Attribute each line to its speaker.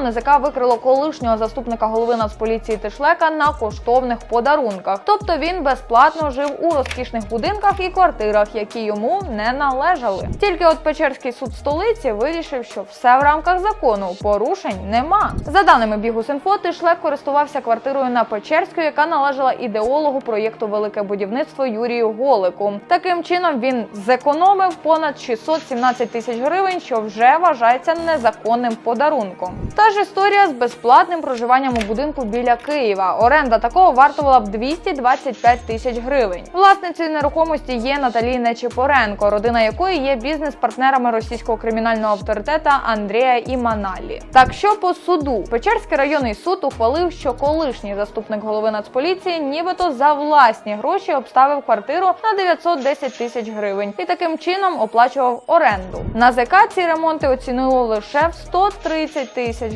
Speaker 1: НЗК викрило колишнього заступника голови Нацполіції Тишлека на коштовних подарунках. Тобто він безплатно жив у розкішних будинках і квартирах, які йому не належали. Тільки от Печерський суд столиці вирішив, що все в рамках закону, порушень нема. За даними Бігус.Інфо, Тишлек користувався квартирою на Печерську, яка належала ідеологу проєкту Велике будівництво Юрію Голику. Таким чином він зекономив понад 617 тисяч гривень, що вже вважається незаконним подарунком. Та ж історія з безплатним проживанням у будинку біля Києва. Оренда такого вартувала б 225 тисяч гривень. Власницею нерухомості є Наталія Нечипоренко, родина якої є бізнес-партнерами російського кримінального авторитета Андрія Іманалі. Так що по суду Печерський районний суд ухвалив, що колишній заступник голови Нацполіції нібито за власні гроші обставив квартиру на 910 тисяч гривень і таким чином оплачував оренду. На ЗК ці ремонти оцінило лише в 130 тисяч